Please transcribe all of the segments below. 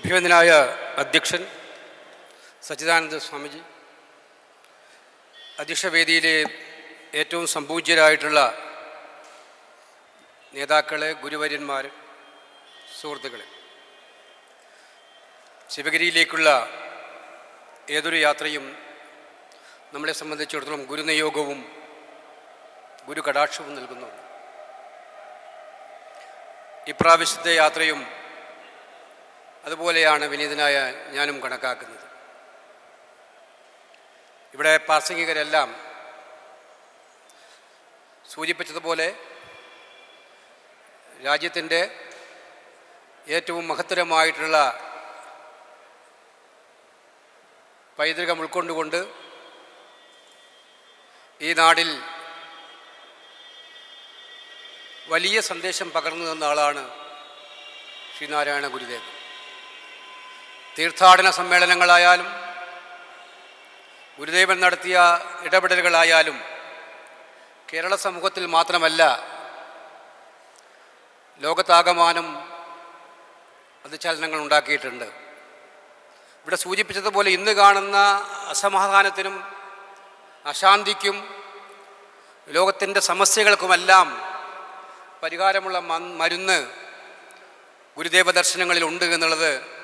അഭിനന്ദനായ അധ്യക്ഷൻ സച്ചിദാനന്ദ സ്വാമിജി. അധ്യക്ഷവേദിയിലെ ഏറ്റവും സംപൂജ്യരായിട്ടുള്ള നേതാക്കളെ ഗുരുവര്യന്മാർ സുഹൃത്തുക്കളെ. ശിവഗിരിയിലേക്കുള്ള ഏതൊരു യാത്രയും നമ്മളെ സംബന്ധിച്ചിടത്തോളം ഗുരുനിയോഗവും ഗുരു കടാക്ഷവും നൽകുന്നു ഇപ്രാവശ്യത്തെ യാത്രയും അതുപോലെയാണ് വിനീതനായ ഞാനും കണക്കാക്കുന്നത്. ഇവിടെ പ്രാസംഗികരെല്ലാം സൂചിപ്പിച്ചതുപോലെ രാജ്യത്തിന്റെ ഏറ്റവും മഹത്തരമായിട്ടുള്ള പൈതൃകം ഉൾക്കൊണ്ടുകൊണ്ട് ഈ നാടിൽ വലിയ സന്ദേശം പകർന്നു തന്ന ആളാണ് ശ്രീനാരായണ ഗുരുദേവൻ. തീർത്ഥാടന സമ്മേളനങ്ങളായാലും ഗുരുദേവൻ നടത്തിയ ഇടപെടലുകളായാലും കേരള സമൂഹത്തിൽ മാത്രമല്ല ലോകത്താകമാനം അത് ചലനങ്ങൾ ഉണ്ടാക്കിയിട്ടുണ്ട്. ഇവിടെ സൂചിപ്പിച്ചതുപോലെ ഇന്ന് കാണുന്ന അസമാധാനത്തിനും അശാന്തിക്കും ലോകത്തിന്റെ സമസ്യകൾക്കുമെല്ലാം പരിഹാരമുള്ള മരുന്ന് ഗുരുദേവ ദർശനങ്ങളിൽ ഉണ്ട് എന്നുള്ളത്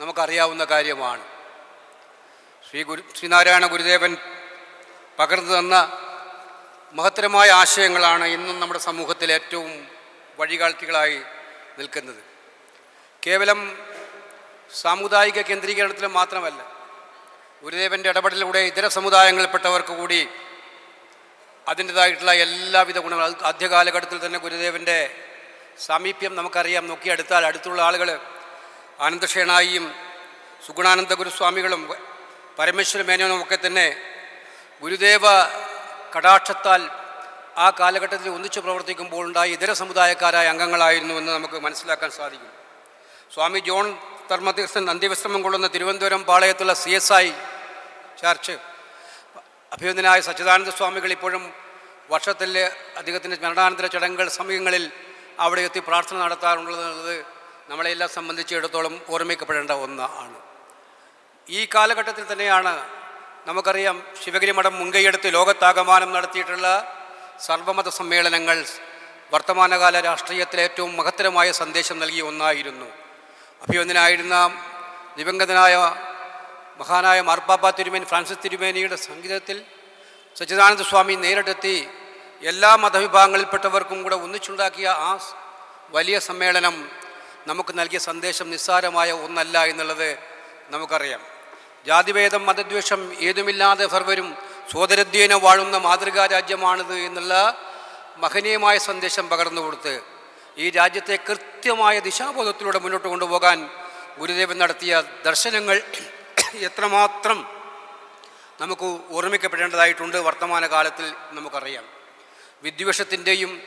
നമുക്കറിയാവുന്ന കാര്യമാണ്. ശ്രീ ഗുരു ശ്രീനാരായണ ഗുരുദേവൻ പകർന്നു തന്ന മഹത്തരമായ ആശയങ്ങളാണ് ഇന്നും നമ്മുടെ സമൂഹത്തിൽ ഏറ്റവും വഴികാട്ടികളായി നിൽക്കുന്നത്. കേവലം സാമുദായിക കേന്ദ്രീകരണത്തിൽ മാത്രമല്ല ഗുരുദേവന്റെ ഇടപെടലിലൂടെ ഇതര സമുദായങ്ങളിൽപ്പെട്ടവർക്ക് കൂടി അതിന്റെതായിട്ടുള്ള എല്ലാവിധ ഗുണങ്ങളും ആദ്യ ആദ്യകാലഘട്ടത്തിൽ തന്നെ ഗുരുദേവന്റെ സാമീപ്യം നമുക്കറിയാം. നോക്കിയെടുത്താൽ അടുത്തുള്ള ആളുകൾ ആനന്ദക്ഷേണായിയും സുഗുണാനന്ദ ഗുരുസ്വാമികളും പരമേശ്വര മേനോനും ഒക്കെ തന്നെ ഗുരുദേവ കടാക്ഷത്താൽ ആ കാലഘട്ടത്തിൽ ഒന്നിച്ചു പ്രവർത്തിക്കുമ്പോൾ ഉണ്ടായ ഇതര സമുദായക്കാരായ അംഗങ്ങളായിരുന്നു എന്ന് നമുക്ക് മനസ്സിലാക്കാൻ സാധിക്കും. സ്വാമി ജോൺ ധർമ്മതീർത്ഥൻ അന്ത്യവിശ്രമം കൊള്ളുന്ന തിരുവനന്തപുരം പാളയത്തുള്ള സി എസ് ഐ ചർച്ച് അഭിനന്ദനായ സച്ചിദാനന്ദ സ്വാമികൾ ഇപ്പോഴും വർഷത്തിലെ അദ്ദേഹത്തിന്റെ മരണാനന്തര ചടങ്ങുകൾ സമയങ്ങളിൽ അവിടെ എത്തി പ്രാർത്ഥന നടത്താറുള്ളത് നമ്മളെല്ലാം സംബന്ധിച്ചിടത്തോളം ഓർമ്മിക്കപ്പെടേണ്ട ഒന്ന് ആണ് ഈ കാലഘട്ടത്തിൽ തന്നെയാണ് നമുക്കറിയാം ശിവഗിരി മഠം മുൻകൈയെടുത്ത് ലോകത്താകമാനം നടത്തിയിട്ടുള്ള സർവമത സമ്മേളനങ്ങൾ വർത്തമാനകാല രാഷ്ട്രീയത്തിലെ ഏറ്റവും മഹത്തരമായ സന്ദേശം നൽകിയ ഒന്നായിരുന്നു. അഭിവന്ദനായിരുന്ന ദിവംഗതനായ മഹാനായ മാർപ്പാപ്പ തിരുമേനി ഫ്രാൻസിസ് തിരുമേനിയുടെ സംഗീതത്തിൽ സച്ചിദാനന്ദ സ്വാമി നേരിട്ടെത്തി എല്ലാ മതവിഭാഗങ്ങളിൽപ്പെട്ടവർക്കും കൂടെ ഒന്നിച്ചുണ്ടാക്കിയ ആ വലിയ സമ്മേളനം നമുക്ക് നൽകിയ സന്ദേശം നിസ്സാരമായ ഒന്നല്ല എന്നുള്ളത് നമുക്കറിയാം. ജാതിഭേദം മതദ്വേഷം ഏതുമില്ലാതെ സർവരും സോദരദ്വേന വാഴുന്ന മാതൃകാ രാജ്യമാണിത് എന്നുള്ള മഹനീയമായ സന്ദേശം പകർന്നു കൊടുത്ത് ഈ രാജ്യത്തെ കൃത്യമായ ദിശാബോധത്തിലൂടെ മുന്നോട്ട് കൊണ്ടുപോകാൻ ഗുരുദേവൻ നടത്തിയ ദർശനങ്ങൾ എത്രമാത്രം നമുക്ക് ഓർമ്മിക്കപ്പെടേണ്ടതായിട്ടുണ്ട് വർത്തമാനകാലത്തിൽ നമുക്കറിയാം. വിദ്വേഷത്തിന്റെയും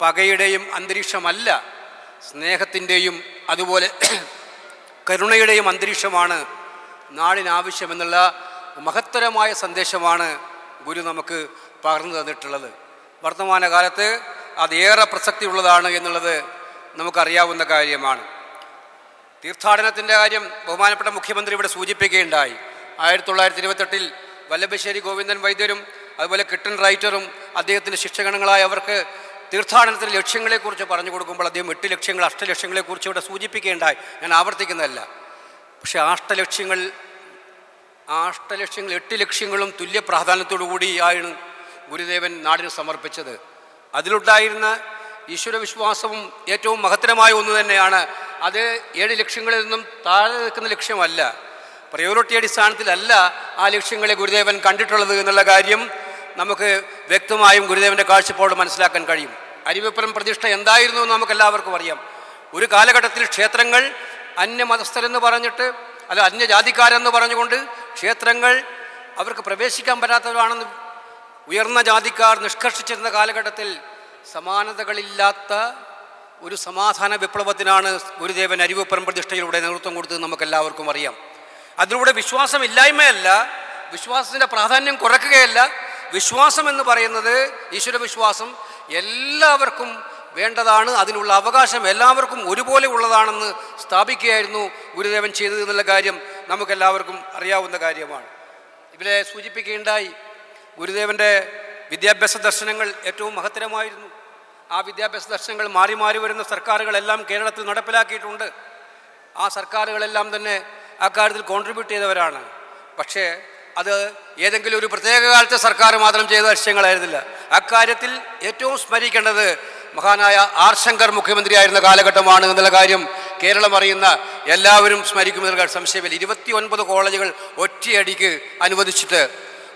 പകയുടെയും അന്തരീക്ഷമല്ല സ്നേഹത്തിന്റെയും അതുപോലെ കരുണയുടെയും അന്തരീക്ഷമാണ് നാടിനാവശ്യമെന്നുള്ള മഹത്തരമായ സന്ദേശമാണ് ഗുരു നമുക്ക് പകർന്നു തന്നിട്ടുള്ളത്. വർത്തമാനകാലത്ത് അതേറെ പ്രസക്തിയുള്ളതാണ് എന്നുള്ളത് നമുക്കറിയാവുന്ന കാര്യമാണ്. തീർത്ഥാടനത്തിന്റെ കാര്യം ബഹുമാനപ്പെട്ട മുഖ്യമന്ത്രി ഇവിടെ സൂചിപ്പിക്കുകയുണ്ടായി. ആയിരത്തി തൊള്ളായിരത്തി ഇരുപത്തെട്ടിൽ വല്ലഭശ്ശേരി ഗോവിന്ദൻ വൈദ്യരും അതുപോലെ കിട്ടൻ റൈറ്ററും അദ്ദേഹത്തിന്റെ ശിക്ഷകണങ്ങളായ അവർക്ക് തീർത്ഥാടനത്തിന്റെ ലക്ഷ്യങ്ങളെക്കുറിച്ച് പറഞ്ഞു കൊടുക്കുമ്പോൾ അദ്ദേഹം എട്ട് ലക്ഷ്യങ്ങൾ അഷ്ടലക്ഷ്യങ്ങളെക്കുറിച്ച് ഇവിടെ സൂചിപ്പിക്കേണ്ടായി. ഞാൻ ആവർത്തിക്കുന്നതല്ല. പക്ഷേ അഷ്ടലക്ഷ്യങ്ങൾ അഷ്ടലക്ഷ്യങ്ങൾ എട്ട് ലക്ഷ്യങ്ങളും തുല്യ പ്രാധാന്യത്തോടു കൂടിയാണ് ഗുരുദേവൻ നാടിന് സമർപ്പിച്ചത്. അതിലുണ്ടായിരുന്ന ഈശ്വരവിശ്വാസവും ഏറ്റവും മഹത്തരമായ ഒന്ന് തന്നെയാണ് അത് ഏഴ് ലക്ഷ്യങ്ങളിൽ നിന്നും താഴെ നിൽക്കുന്ന ലക്ഷ്യമല്ല. പ്രയോറിറ്റി അടിസ്ഥാനത്തിലല്ല ആ ലക്ഷ്യങ്ങളെ ഗുരുദേവൻ കണ്ടിട്ടുള്ളത് എന്നുള്ള കാര്യം. നമുക്ക് വ്യക്തമായും ഗുരുദേവന്റെ കാഴ്ചപ്പാട് മനസ്സിലാക്കാൻ കഴിയും. അരിവപ്പുറം പ്രതിഷ്ഠ എന്തായിരുന്നു എന്ന് നമുക്ക് എല്ലാവർക്കും അറിയാം. ഒരു കാലഘട്ടത്തിൽ ക്ഷേത്രങ്ങൾ അന്യമതസ്ഥരെന്ന് പറഞ്ഞിട്ട് അല്ല അന്യജാതിക്കാരെന്ന് പറഞ്ഞുകൊണ്ട് ക്ഷേത്രങ്ങൾ അവർക്ക് പ്രവേശിക്കാൻ പറ്റാത്തവരാണെന്ന് ഉയർന്ന ജാതിക്കാർ നിഷ്കർഷിച്ചിരുന്ന കാലഘട്ടത്തിൽ സമാനതകളില്ലാത്ത ഒരു സമാധാന വിപ്ലവത്തിനാണ് ഗുരുദേവൻ അരിവപ്പുറം പ്രതിഷ്ഠയിലൂടെ നേതൃത്വം കൊടുത്തത് നമുക്കെല്ലാവർക്കും അറിയാം. അതിലൂടെ വിശ്വാസമില്ലായ്മയല്ല വിശ്വാസത്തിന്റെ പ്രാധാന്യം കുറയ്ക്കുകയല്ല വിശ്വാസം എന്ന് പറയുന്നത് ഈശ്വരവിശ്വാസം എല്ലാവർക്കും വേണ്ടതാണ്. അതിനുള്ള അവകാശം എല്ലാവർക്കും ഒരുപോലെ ഉള്ളതാണെന്ന് സ്ഥാപിക്കുകയായിരുന്നു ഗുരുദേവൻ ചെയ്തത് എന്നുള്ള കാര്യം നമുക്കെല്ലാവർക്കും അറിയാവുന്ന കാര്യമാണ്. ഇവരെ സൂചിപ്പിക്കുകയുണ്ടായി ഗുരുദേവന്റെ വിദ്യാഭ്യാസ ദർശനങ്ങൾ ഏറ്റവും മഹത്തരമായിരുന്നു. ആ വിദ്യാഭ്യാസ ദർശനങ്ങൾ മാറി മാറി വരുന്ന സർക്കാരുകളെല്ലാം കേരളത്തിൽ നടപ്പിലാക്കിയിട്ടുണ്ട്. ആ സർക്കാരുകളെല്ലാം തന്നെ അക്കാര്യത്തിൽ കോൺട്രിബ്യൂട്ട് ചെയ്തവരാണ്. പക്ഷേ അത് ഏതെങ്കിലും ഒരു പ്രത്യേക കാലത്തെ സർക്കാർ മാത്രം ചെയ്ത ലക്ഷ്യങ്ങളായിരുന്നില്ല. അക്കാര്യത്തിൽ ഏറ്റവും സ്മരിക്കേണ്ടത് മഹാനായ ആർ ശങ്കർ മുഖ്യമന്ത്രിയായിരുന്ന കാലഘട്ടമാണ് എന്നുള്ള കാര്യം കേരളം അറിയുന്ന എല്ലാവരും സ്മരിക്കുമെന്നുള്ള സംശയമില്ല. ഇരുപത്തി ഒൻപത് കോളേജുകൾ ഒറ്റയടിക്ക് അനുവദിച്ചിട്ട്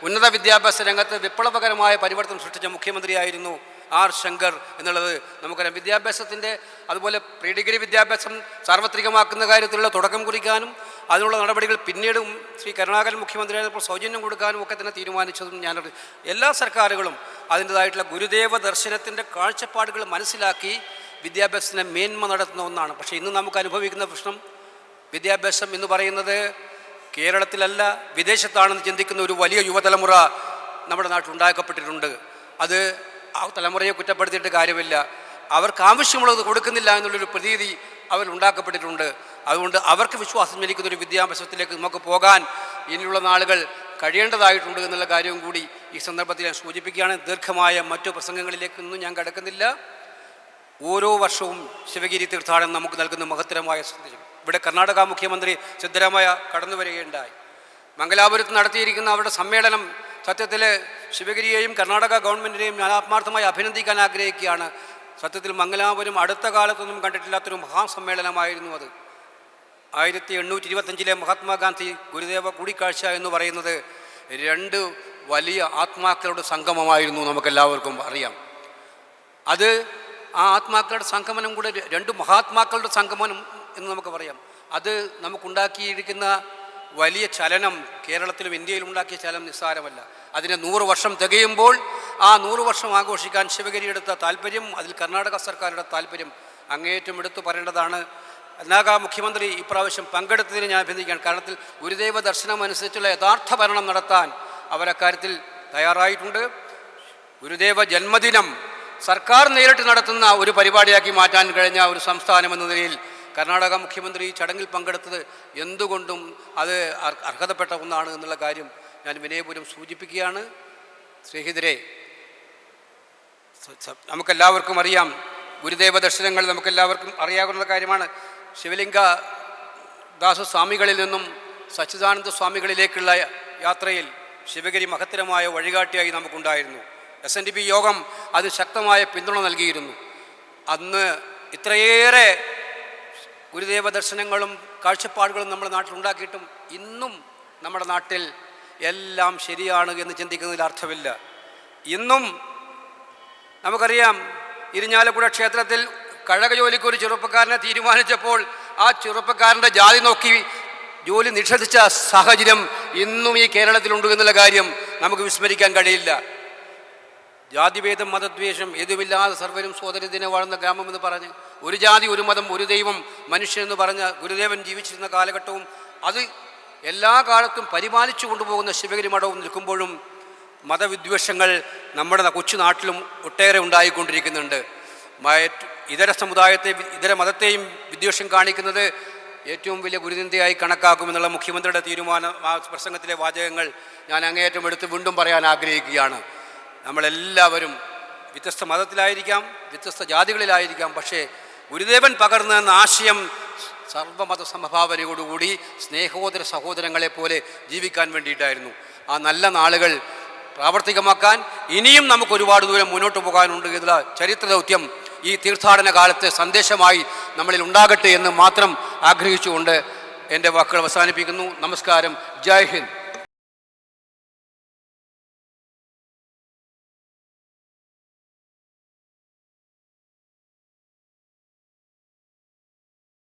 ഉന്നത വിദ്യാഭ്യാസ രംഗത്ത് വിപ്ലവകരമായ പരിവർത്തനം സൃഷ്ടിച്ച മുഖ്യമന്ത്രിയായിരുന്നു ആർ ശങ്കർ എന്നുള്ളത് നമുക്കറിയാം. വിദ്യാഭ്യാസത്തിന്റെ അതുപോലെ പ്രീ ഡിഗ്രി വിദ്യാഭ്യാസം സാർവത്രികമാക്കുന്ന കാര്യത്തിലുള്ള തുടക്കം കുറിക്കാനും അതിനുള്ള നടപടികൾ പിന്നീടും ശ്രീ കരുണാകരൻ മുഖ്യമന്ത്രിയായപ്പോൾ സൗജന്യം കൊടുക്കാനും ഒക്കെ തന്നെ തീരുമാനിച്ചതും ഞാൻ എല്ലാ സർക്കാരുകളും അതിന്റെതായിട്ടുള്ള ഗുരുദേവ ദർശനത്തിന്റെ കാഴ്ചപ്പാടുകൾ മനസ്സിലാക്കി വിദ്യാഭ്യാസത്തിന്റെ മേന്മ നടത്തുന്ന ഒന്നാണ്. പക്ഷേ ഇന്ന് നമുക്ക് അനുഭവിക്കുന്ന പ്രശ്നം വിദ്യാഭ്യാസം എന്ന് പറയുന്നത് കേരളത്തിലല്ല വിദേശത്താണെന്ന് ചിന്തിക്കുന്ന ഒരു വലിയ യുവതലമുറ നമ്മുടെ നാട്ടിൽ ഉണ്ടാക്കപ്പെട്ടിട്ടുണ്ട്. അത് ആ തലമുറയെ കുറ്റപ്പെടുത്തിയിട്ട് കാര്യമില്ല. അവർക്ക് ആവശ്യമുള്ളത് കൊടുക്കുന്നില്ല എന്നുള്ളൊരു പ്രതീതി അവർ ഉണ്ടാക്കപ്പെട്ടിട്ടുണ്ട്. അതുകൊണ്ട് അവർക്ക് വിശ്വാസം ജനിക്കുന്ന ഒരു വിദ്യാഭ്യാസത്തിലേക്ക് നമുക്ക് പോകാൻ ഇനിയുള്ള നാളുകൾ കഴിയേണ്ടതായിട്ടുണ്ട് എന്നുള്ള കാര്യവും കൂടി ഈ സന്ദർഭത്തിൽ ഞാൻ സൂചിപ്പിക്കുകയാണ്. ദീർഘമായ മറ്റു പ്രസംഗങ്ങളിലേക്കൊന്നും ഞാൻ കിടക്കുന്നില്ല. ഓരോ വർഷവും ശിവഗിരി തീർത്ഥാടനം നമുക്ക് നൽകുന്ന മഹത്തരമായ സന്ദേശം. ഇവിടെ കർണാടക മുഖ്യമന്ത്രി സിദ്ധരാമയ്യ കടന്നു വരികയുണ്ടായി മംഗലാപുരത്ത് നടത്തിയിരിക്കുന്ന അവരുടെ സമ്മേളനം സത്യത്തിൽ ശിവഗിരിയെയും കർണാടക ഗവൺമെന്റിനെയും ഞാൻ ആത്മാർത്ഥമായി അഭിനന്ദിക്കാൻ ആഗ്രഹിക്കുകയാണ്. സത്യത്തിൽ മംഗലാപുരം അടുത്ത കാലത്തൊന്നും കണ്ടിട്ടില്ലാത്തൊരു മഹാസമ്മേളനമായിരുന്നു അത്. ആയിരത്തി എണ്ണൂറ്റി ഇരുപത്തഞ്ചിലെ മഹാത്മാഗാന്ധി ഗുരുദേവ കൂടിക്കാഴ്ച എന്ന് പറയുന്നത് രണ്ട് വലിയ ആത്മാക്കളുടെ സംഗമമായിരുന്നു നമുക്കെല്ലാവർക്കും അറിയാം. അത് ആ ആത്മാക്കളുടെ സംഗമനം കൂടെ രണ്ട് മഹാത്മാക്കളുടെ സംഗമനം എന്ന് നമുക്ക് പറയാം. അത് നമുക്കുണ്ടാക്കിയിരിക്കുന്ന വലിയ ചലനം കേരളത്തിലും ഇന്ത്യയിലും ഉണ്ടാക്കിയ ചലനം നിസ്സാരമല്ല. അതിന് നൂറ് വർഷം തികയുമ്പോൾ ആ നൂറ് വർഷം ആഘോഷിക്കാൻ ശിവഗിരി എടുത്ത താല്പര്യം അതിൽ കർണാടക സർക്കാരുടെ താല്പര്യം അങ്ങേയറ്റം എടുത്തു പറയേണ്ടതാണ്. നാഗാ മുഖ്യമന്ത്രി ഇപ്രാവശ്യം പങ്കെടുത്തതിന് ഞാൻ അഭിനന്ദിക്കുകയാണ്. കാരണത്തിൽ ഗുരുദേവ ദർശനം അനുസരിച്ചുള്ള യഥാർത്ഥ ഭരണം നടത്താൻ അവരക്കാര്യത്തിൽ തയ്യാറായിട്ടുണ്ട്. ഗുരുദേവ ജന്മദിനം സർക്കാർ നേരിട്ട് നടത്തുന്ന ഒരു പരിപാടിയാക്കി മാറ്റാൻ കഴിഞ്ഞ ഒരു സംസ്ഥാനം എന്ന നിലയിൽ കർണാടക മുഖ്യമന്ത്രി ചടങ്ങിൽ പങ്കെടുത്തത് എന്തുകൊണ്ടും അത് അർഹതപ്പെട്ട ഒന്നാണ് എന്നുള്ള കാര്യം ഞാൻ വിനയപൂർവം സൂചിപ്പിക്കുകയാണ്. സ്നേഹിതരെ നമുക്കെല്ലാവർക്കും അറിയാം. ഗുരുദേവ ദർശനങ്ങൾ നമുക്കെല്ലാവർക്കും അറിയാവുന്ന കാര്യമാണ്. ശിവലിംഗ ദാസ സ്വാമികളിൽ നിന്നും സച്ചിദാനന്ദ സ്വാമികളിലേക്കുള്ള യാത്രയിൽ ശിവഗിരി മഹത്തരമായ വഴികാട്ടിയായി നമുക്കുണ്ടായിരുന്നു. S N D P Yogam അത് ശക്തമായ പിന്തുണ നൽകിയിരുന്നു. അന്ന് ഇത്രയേറെ ഗുരുദേവ ദർശനങ്ങളും കാഴ്ചപ്പാടുകളും നമ്മുടെ നാട്ടിലുണ്ടാക്കിയിട്ടും ഇന്നും നമ്മുടെ നാട്ടിൽ എല്ലാം ശരിയാണ് എന്ന് ചിന്തിക്കുന്നതിൽ അർത്ഥമില്ല. ഇന്നും നമുക്കറിയാം ഇരിഞ്ഞാലക്കുട ക്ഷേത്രത്തിൽ കഴക ജോലിക്ക് ഒരു ചെറുപ്പക്കാരനെ തീരുമാനിച്ചപ്പോൾ ആ ചെറുപ്പക്കാരന്റെ ജാതി നോക്കി ജോലി നിഷേധിച്ച സാഹചര്യം ഇന്നും ഈ കേരളത്തിലുണ്ട് എന്നുള്ള കാര്യം നമുക്ക് വിസ്മരിക്കാൻ കഴിയില്ല. ജാതിഭേദം മതദ്വേഷം ഏതുമില്ലാതെ സർവരും സോദരദിനെ വാഴുന്ന ഗ്രാമം എന്ന് പറഞ്ഞ് ഒരു ജാതി ഒരു മതം ഒരു ദൈവം മനുഷ്യനെന്ന് പറഞ്ഞ ഗുരുദേവൻ ജീവിച്ചിരുന്ന കാലഘട്ടവും അത് എല്ലാ കാലത്തും പരിപാലിച്ചു കൊണ്ടുപോകുന്ന ശിവഗിരി മഠവും നിൽക്കുമ്പോഴും മതവിദ്വേഷങ്ങൾ നമ്മുടെ കൊച്ചു നാട്ടിലും ഒട്ടേറെ ഉണ്ടായിക്കൊണ്ടിരിക്കുന്നുണ്ട്. ഇതര സമുദായത്തെ ഇതര മതത്തെയും വിദ്വേഷം കാണിക്കുന്നത് ഏറ്റവും വലിയ ഗുരുനിന്ദയായി കണക്കാക്കുമെന്നുള്ള മുഖ്യമന്ത്രിയുടെ തീരുമാനം ആ പ്രസംഗത്തിലെ വാചകങ്ങൾ ഞാൻ അങ്ങേയറ്റം എടുത്ത് വീണ്ടും പറയാൻ ആഗ്രഹിക്കുകയാണ്. നമ്മളെല്ലാവരും വ്യത്യസ്ത മതത്തിലായിരിക്കാം വ്യത്യസ്ത ജാതികളിലായിരിക്കാം പക്ഷേ ഗുരുദേവൻ പകർന്ന ആശയം സർവമത സമഭാവനയോടുകൂടി സ്നേഹോദര സഹോദരങ്ങളെ പോലെ ജീവിക്കാൻ വേണ്ടിയിട്ടായിരുന്നു. ആ നല്ല നാളുകൾ പ്രാവർത്തികമാക്കാൻ ഇനിയും നമുക്ക് ഒരുപാട് ദൂരം മുന്നോട്ട് പോകാനുണ്ട് എന്നുള്ള ചരിത്ര ദൗത്യം ഈ തീർത്ഥാടന കാലത്തെ സന്ദേശമായി നമ്മളിൽ ഉണ്ടാകട്ടെ എന്ന് മാത്രം ആഗ്രഹിച്ചുകൊണ്ട് എന്റെ വാക്കുകൾ അവസാനിപ്പിക്കുന്നു. നമസ്കാരം. ജയ് ഹിന്ദ്.